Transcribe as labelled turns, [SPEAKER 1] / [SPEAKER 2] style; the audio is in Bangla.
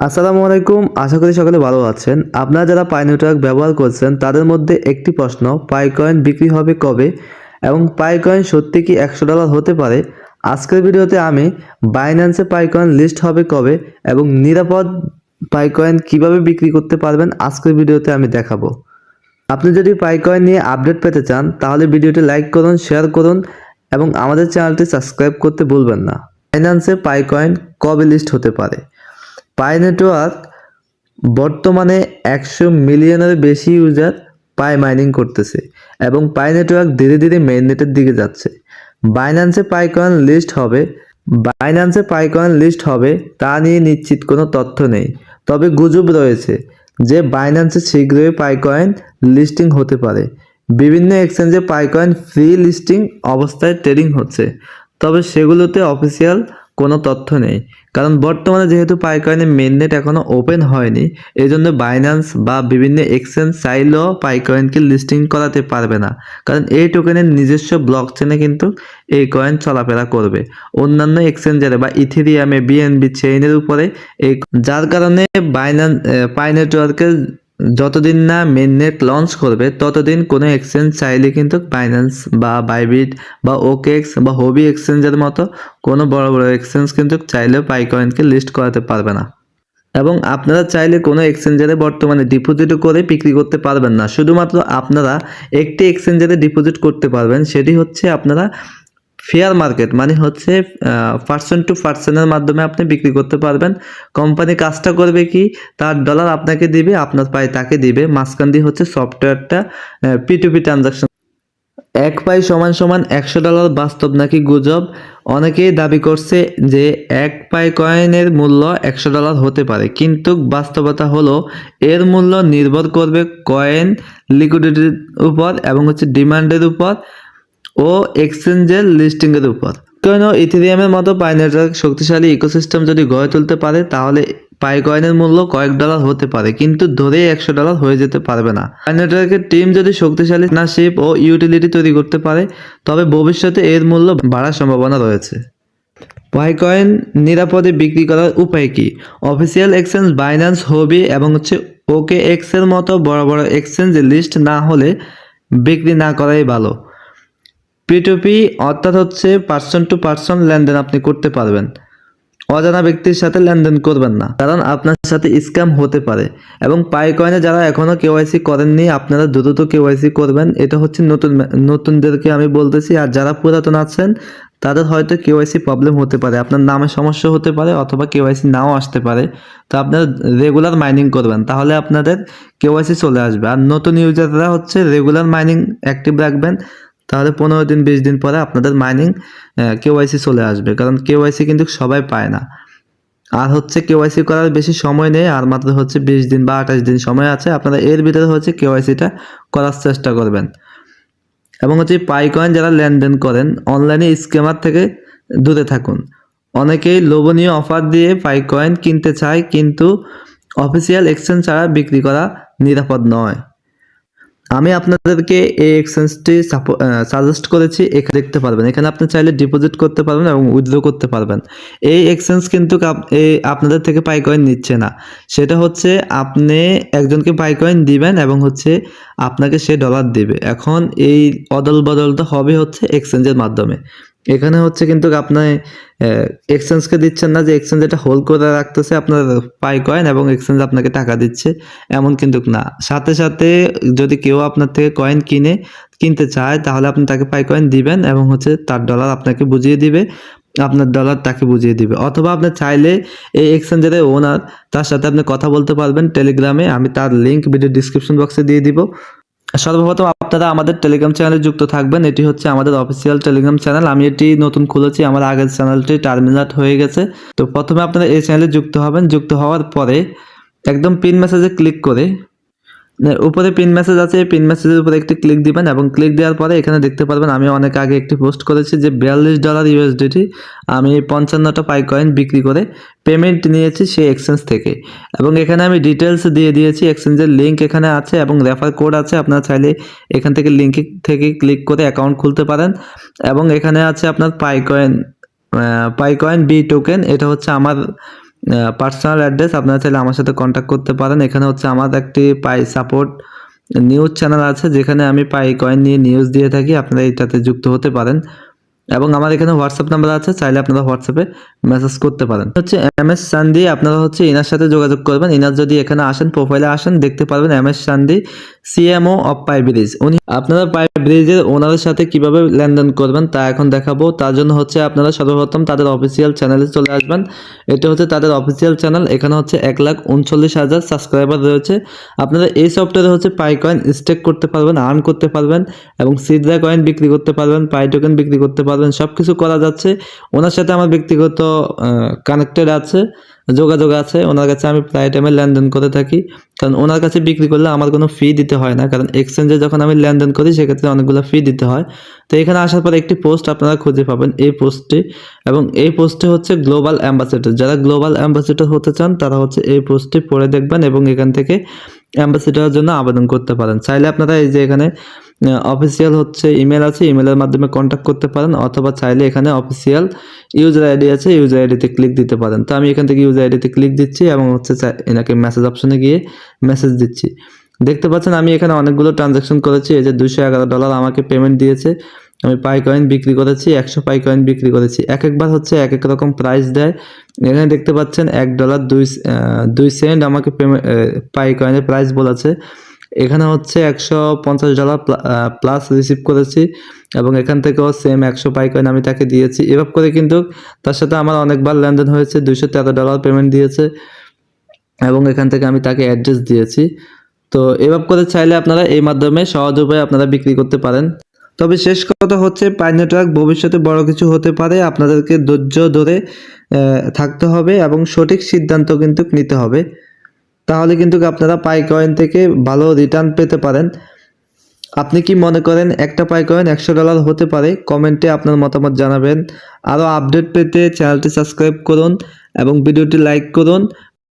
[SPEAKER 1] আসসালামু আলাইকুম, আশা করি সকলে ভালো আছেন। আপনারা যারা পাই নেটওয়ার্ক ব্যবহার করছেন, তাদের মধ্যে একটি প্রশ্ন, পাই কয়েন বিক্রি হবে কবে এবং পাই কয়েন সত্যি কি একশো ডলার হতে পারে? আজকের ভিডিওতে আমি বাইন্যান্সে পাই কয়েন লিস্ট হবে কবে এবং নিরাপদ পাই কয়েন কীভাবে বিক্রি করতে পারবেন, আজকের ভিডিওতে আমি দেখাবো। আপনি যদি পাই কয়েন নিয়ে আপডেট পেতে চান, তাহলে ভিডিওটি লাইক করুন, শেয়ার করুন এবং আমাদের চ্যানেলটি সাবস্ক্রাইব করতে ভুলবেন না। বাইন্যান্সে পাই কয়েন কবে লিস্ট হতে পারে? পাই নেটওয়ার্ক বর্তমানে একশো মিলিয়নের বেশি ইউজার পাই মাইনিং করতেছে এবং পাই নেটওয়ার্ক ধীরে ধীরে মেইন নেটের দিকে যাচ্ছে। বাইন্যান্সে পাই কয়েন লিস্ট হবে। বাইন্যান্সে পাই কয়েন লিস্ট হবে, তা নিয়ে নিশ্চিত কোনো তথ্য নেই। তবে গুজব রয়েছে যে বাইন্যান্সে শীঘ্রই পাই কয়েন লিস্টিং হতে পারে। বিভিন্ন এক্সচেঞ্জে পাই কয়েন ফ্রি লিস্টিং অবস্থায় ট্রেডিং হচ্ছে। তবে সেগুলোতে অফিসিয়াল কোনো তথ্য নেই। কারণ বর্তমানে যেহেতু পাইকয়েনের মেননেট এখনও ওপেন হয়নি এই জন্য বাইন্যান্স বা বিভিন্ন এক্সচেঞ্জ চাইলেও পাইকয়েনকে লিস্টিং করাতে পারবে না। কারণ এই টোকেনের নিজস্ব ব্লক চেনে কিন্তু এই কয়েন চলাফেরা করবে। অন্যান্য এক্সচেঞ্জারে বা ইথেরিয়ামে বিএনবি চেইনের উপরে এই যার কারণে বাইন্যান্স পাই নেটওয়ার্কের যতদিন না মেননেট লঞ্চ করবে, ততদিন কোনো এক্সচেঞ্জ চাইলে কিন্তু বাইন্যান্স বা বাইবিট বা ওকেক্স বা হবি এক্সচেঞ্জের মতো কোনো বড় বড় এক্সচেঞ্জ কিন্তু চাইলেও পাইকয়েনকে লিস্ট করাতে পারবে না। এবং আপনারা চাইলে কোনো এক্সচেঞ্জারে বর্তমানে ডিপোজিটও করে বিক্রি করতে পারবেন না। শুধুমাত্র আপনারা একটি এক্সচেঞ্জারে ডিপোজিট করতে পারবেন, সেটি হচ্ছে আপনারা ফেয়ার মার্কেট মানে হচ্ছে পার্সন টু পার্সনের মাধ্যমে আপনি বিক্রি করতে পারবেন। কোম্পানি কাজটা করবে কি? তার ডলার আপনাকে দিবে, আপনার পায়ে তাকে দিবে। মাঝখান দিয়ে হচ্ছে সফটওয়্যারটা পি টু পি ট্রানজাকশন এক পাই সমান সমান একশো ডলার বাস্তব নাকি গুজব? অনেকেই দাবি করছে যে এক পাই কয়েনের মূল্য একশো ডলার হতে পারে। কিন্তু বাস্তবতা হলো, এর মূল্য নির্ভর করবে কয়েন লিকুইডিটির উপর এবং হচ্ছে ডিমান্ডের উপর। ও এক্সচেঞ্জের লিস্টিংয়ের উপর। কেন ইথেরিয়ামের মতো পাই নেটওয়ার্ক শক্তিশালী ইকোসিস্টেম যদি গড়ে তুলতে পারে, তাহলে পাই কয়েনের মূল্য কয়েক ডলার হতে পারে, কিন্তু ধরেই একশো ডলার হয়ে যেতে পারবে না। পাই নেটওয়ার্কের টিম যদি শক্তিশালী পার্টনারশিপ ও ইউটিলিটি তৈরি করতে পারে, তবে ভবিষ্যতে এর মূল্য বাড়ার সম্ভাবনা রয়েছে। পাই কয়েন নিরাপদে বিক্রি করার উপায় কি? অফিসিয়াল এক্সচেঞ্জ, বাইন্যান্স, হবি এবং হচ্ছে ওকে এক্সের মতো বড় বড় এক্সচেঞ্জে লিস্ট না হলে বিক্রি না করাই ভালো। পিটুপি অর্থাৎ হচ্ছে পার্সন টু পার্সন লেনদেন আপনি করতে পারবেন। অজানা ব্যক্তির সাথে লেনদেন করবেন না, কারণ আপনার সাথে স্ক্যাম হতে পারে। এবং পাই কয়েনে যারা এখনও কেওয়াইসি করেননি, আপনারা দ্রুত কেওয়াইসি করবেন। এটা হচ্ছে নতুন নতুনদেরকে আমি বলতেছি, আর যারা পুরাতন আছেন, তাদের হয়তো কেওয়াইসি প্রবলেম হতে পারে। আপনার নামে সমস্যা হতে পারে, অথবা কেওয়াইসি নাও আসতে পারে। তো আপনারা রেগুলার মাইনিং করবেন, তাহলে আপনাদের কেওয়াইসি চলে আসবে। আর নতুন ইউজাররা হচ্ছে রেগুলার মাইনিং অ্যাক্টিভ রাখবেন। তাহলে পনেরো দিন, বিশ দিন পরে আপনাদের মাইনিং কেওয়াইসি চলে আসবে। কারণ কেওয়াইসি কিন্তু সবাই পায় না। আর হচ্ছে কেওয়াইসি করার বেশি সময় নেই, আর মাত্র হচ্ছে বিশ দিন বা আঠাশ দিন সময় আছে। আপনারা এর ভিতরে হচ্ছে কেওয়াইসিটা করার চেষ্টা করবেন। এবং হচ্ছে পাইকয়েন যারা লেনদেন করেন অনলাইনে স্ক্যামার থেকে দূরে থাকুন। অনেকেই লোভনীয় অফার দিয়ে পাইকয়েন কিনতে চায়, কিন্তু অফিসিয়াল এক্সচেঞ্জ ছাড়া বিক্রি করা নিরাপদ নয়। আমি আপনাদেরকে এই এক্সচেঞ্জটি সাজেস্ট করেছি, এখানে দেখতে পারবেন। এখানে আপনি চাইলে ডিপোজিট করতে পারবেন এবং উইথড্র করতে পারবেন। এই এক্সচেঞ্জ কিন্তু আপনাদের থেকে পাই কয়েন নিচ্ছে না। সেটা হচ্ছে আপনি একজনকে পাই কয়েন দিবেন এবং হচ্ছে আপনাকে সে ডলার দিবে। এখন এই অদল বদলটা হবে হচ্ছে এক্সচেঞ্জের মাধ্যমে। এখানে হচ্ছে কিন্তু আপনি এক্সচেঞ্জকে দিচ্ছেন না, যে এক্সচেঞ্জ এটা হোল্ড করে রাখতেছে আপনার পাই কয়েন এবং এক্সচেঞ্জ আপনাকে টাকা দিচ্ছে, এমন কিন্তু না। সাথে সাথে যদি কেউ আপনার থেকে কয়েন কিনে, কিনতে চায়, তাহলে আপনি তাকে পাই কয়েন দিবেন এবং হচ্ছে তার ডলার আপনাকে বুঝিয়ে দিবে, আপনার ডলার তাকে বুঝিয়ে দিবে। অথবা আপনি চাইলে এই এক্সচেঞ্জের ওনার তার সাথে আপনি কথা বলতে পারবেন টেলিগ্রামে আমি তার লিঙ্ক ভিডিও ডিসক্রিপশন বক্সে দিয়ে দিব। সর্বপ্রথম আপনারা আমাদের টেলিগ্রাম চ্যানেলে যুক্ত থাকবেন। এটি হচ্ছে আমাদের অফিসিয়াল টেলিগ্রাম চ্যানেল আমি এটি নতুন খুলেছি, আমার আগের চ্যানেলটি টার্মিনেট হয়ে গেছে। তো প্রথমে আপনারা এই চ্যানেলে যুক্ত হবেন। যুক্ত হওয়ার পরে একদম পিন মেসেজে ক্লিক করে উপরে পিন মেসেজ আছে পিন মেসেজের উপরে একটি ক্লিক দিবেন এবং ক্লিক দেওয়ার পরে এখানে দেখতে পারবেন আমি অনেক আগে একটি পোস্ট করেছি যে বিয়াল্লিশ ডলার ইউএসডিটি আমি পঞ্চান্নটা পাই কয়েন বিক্রি করে পেমেন্ট নিয়েছি সেই এক্সচেঞ্জ থেকে। এবং এখানে আমি ডিটেলস দিয়ে দিয়েছি এক্সচেঞ্জের লিঙ্ক এখানে আছে এবং রেফার কোড আছে, আপনারা চাইলে এখান থেকে লিঙ্ক থেকে ক্লিক করে অ্যাকাউন্ট খুলতে পারেন। এবং এখানে আছে আপনার Pi coin Pi coin B token এটা হচ্ছে আমার পার্সোনাল অ্যাড্রেস আপনারা চাইলে আমার সাথে কন্ট্যাক্ট করতে পারেন। এখানে হচ্ছে আমার একটি পাই সাপোর্ট নিউজ চ্যানেল আছে, যেখানে আমি পাই কয়েন নিয়ে নিউজ দিয়ে থাকি। আপনারা এটাতে যুক্ত হতে পারেন। এবং আমার এখানে হোয়াটসঅ্যাপ নাম্বার আছে, চাইলে আপনারা হোয়াটসঅ্যাপে মেসেজ করতে পারেন। হচ্ছে এম এস সান্দি আপনারা হচ্ছে ইনার সাথে যোগাযোগ করবেন। ইনার যদি এখানে আসেন প্রোফাইলে আসেন, দেখতে পারবেন M S Sandy CMO of Pi bridge উনি আপনারা পাই ব্রিজের ওনারের সাথে কীভাবে লেনদেন করবেন তা এখন দেখাবো। তার জন্য হচ্ছে আপনারা সর্বপ্রথম তাদের অফিসিয়াল চ্যানেলে চলে আসবেন। এটা হচ্ছে তাদের অফিসিয়াল চ্যানেল এখানে হচ্ছে এক লাখ উনচল্লিশ হাজার সাবস্ক্রাইবার রয়েছে। আপনারা এই সফটওয়্যারে হচ্ছে পাই কয়েন স্টেক করতে পারবেন আর্ন করতে পারবেন এবং সিদ্রা কয়েন বিক্রি করতে পারবেন পাই টোকেন বিক্রি করতে পারবেন। সব কিছু করা যাচ্ছে। ওনার সাথে আমার ব্যক্তিগত কানেক্টেড আছে, যোগাযোগ আছে। ওনার কাছে আমি প্রায় টাইমে লেনদেন করে থাকি। কারণ ওনার কাছে বিক্রি করলে আমার কোনো ফি দিতে হয় না। কারণ এক্সচেঞ্জে যখন আমি লেনদেন করি, সেক্ষেত্রে অনেকগুলো ফি দিতে হয়। তো এখানে আসার পর একটি পোস্ট আপনারা খুঁজে পাবেন এই পোস্টটি এবং এই পোস্টে হচ্ছে গ্লোবাল অ্যাম্বাসেডর যারা গ্লোবাল অ্যাম্বাসেডর হতে চান, তারা হচ্ছে এই পোস্টটি পড়ে দেখবেন এবং এখান থেকে অ্যাম্বাসেডরের জন্য আবেদন করতে পারেন। চাইলে আপনারা এই যে এখানে অফিসিয়াল হচ্ছে ইমেল আছে ইমেলের মাধ্যমে কন্ট্যাক্ট করতে পারেন, অথবা চাইলে এখানে অফিসিয়াল ইউজার আইডি আছে ইউজার আইডিতে ক্লিক দিতে পারেন। তো আমি এখান থেকে ইউজার আইডিতে ক্লিক দিচ্ছি এবং হচ্ছে এনাকে মেসেজ অপশনে গিয়ে মেসেজ দিচ্ছি। দেখতে পাচ্ছেন আমি এখানে অনেকগুলো ট্রানজাকশন করেছি, এই যে দুশো এগারো ডলার আমাকে পেমেন্ট দিয়েছে। আমি পাই কয়েন বিক্রি করেছি, একশো পাই কয়েন বিক্রি করেছি। এক একবার হচ্ছে এক এক রকম প্রাইস দেয়। এখানে দেখতে পাচ্ছেন এক ডলার দুই দুই সেন্ট আমাকে পেমেন্ট পাই কয়েনের প্রাইস বলেছে। এখানে হচ্ছে একশো পঞ্চাশ ডলার প্লাস রিসিভ করেছি এবং এখান থেকেও সেম একশো পাই কয়েন আমি তাকে দিয়েছি। এভাবে করে কিন্তু তার সাথে আমার অনেকবার লেনদেন হয়েছে, দুইশো তেরো ডলার পেমেন্ট দিয়েছে এবং এখান থেকে আমি তাকে অ্যাড্রেস দিয়েছি। তো এভাবে করে চাইলে আপনারা এই মাধ্যমে সহজ উপায়ে আপনারা বিক্রি করতে পারেন। তবে শেষ কথা হচ্ছে পাই নেটওয়ার্ক ভবিষ্যতে বড় কিছু হতে পারে। আপনাদেরকে ধৈর্য ধরে থাকতে হবে এবং সঠিক সিদ্ধান্ত কিন্তু নিতে হবে। তাহলে কিন্তু আপনারা পাই কয়েন থেকে ভালো রিটার্ন পেতে পারেন। আপনি কি মনে করেন, একটা পাই কয়েন একশো ডলার হতে পারে? কমেন্টে আপনার মতামত জানাবেন। আরও আপডেট পেতে চ্যানেলটি সাবস্ক্রাইব করুন এবং ভিডিওটি লাইক করুন।